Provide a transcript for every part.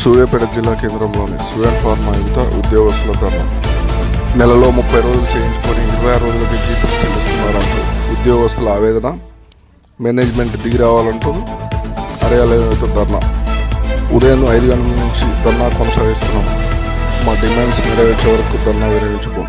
సూర్యాపేట జిల్లా కేంద్రంలోని సూర్య ఫార్మా యువత ఉద్యోగస్తుల ధర్నా. నెలలో ముప్పై రోజులు చేయించుకొని ఇరవై ఆరు రోజులకి జీతం చెల్లిస్తున్నారంటూ ఉద్యోగస్తుల ఆవేదన. మేనేజ్మెంట్ దిగి రావాలంటూ కార్యాలయంతో ధర్నా. ఉదయం ఐదు గంటల నుంచి ధర్నా కొనసాగిస్తున్నాం. మా డిమాండ్స్ నెరవేర్చే వరకు ధర్నా విరమించుకోం.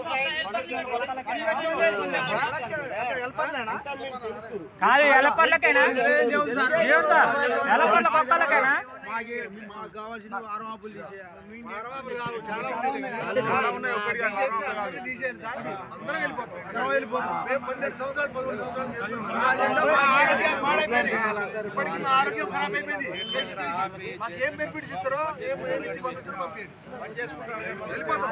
కాదు ఎలపల్లకైనా ఎలపల్ల కొత్తలకైనా మాకు కావాల్సిన ఆరు ఆపులు తీసేయాలి ఆరు ఆపులు కావు చాలా ఉన్నాయి. చాలా ఉన్నాయి ఒకటి అందరూ సార్ అందరూ వెళ్ళిపోతాం అందరూ వెళ్ళిపోతాం మేము పన్నెండు సంవత్సరాలు పదమూడు సంవత్సరాలు చేస్తున్నాం పాడైపోయింది ఇప్పటికి మా ఆరోగ్యం ఖరాబ్ అయిపోయింది. చేసి చేసి. మాకు ఏం బెనిఫిట్స్ ఇస్తారో ఏం ఏం ఇచ్చి పంపిస్తారో పంపించండి వెళ్ళిపోతాం.